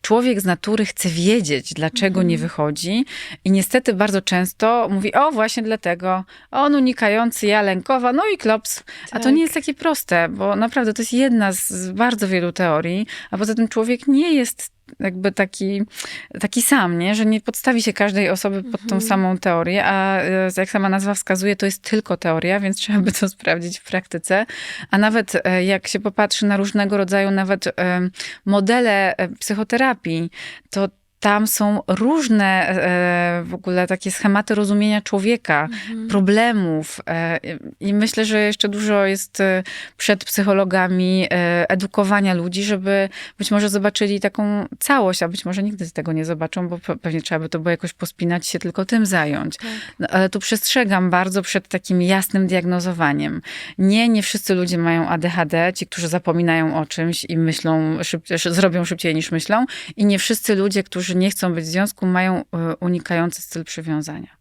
człowiek z natury chce wiedzieć, dlaczego nie wychodzi i niestety bardzo często mówi, o właśnie dlatego, on unikający, ja lękowa, no i klops. A to Tak. nie jest takie proste, bo naprawdę to jest jedna z bardzo wielu teorii, a poza tym człowiek nie jest jakby taki, taki sam, nie? że nie podstawi się każdej osoby pod tą samą teorię, a e, jak sama nazwa wskazuje, to jest tylko teoria, więc trzeba by to sprawdzić w praktyce. A nawet e, jak się popatrzy na różnego rodzaju nawet e, modele psychoterapii, to tam są różne e, w ogóle takie schematy rozumienia człowieka, problemów. E, I myślę, że jeszcze dużo jest e, przed psychologami e, edukowania ludzi, żeby być może zobaczyli taką całość, a być może nigdy tego nie zobaczą, bo pe- pewnie trzeba by to było jakoś pospinać i się tylko tym zająć. No, ale tu przestrzegam bardzo przed takim jasnym diagnozowaniem. Nie, nie wszyscy ludzie mają ADHD, ci, którzy zapominają o czymś i myślą, szybciej, zrobią szybciej niż myślą. I nie wszyscy ludzie, którzy nie chcą być w związku, mają e, unikający styl przywiązania.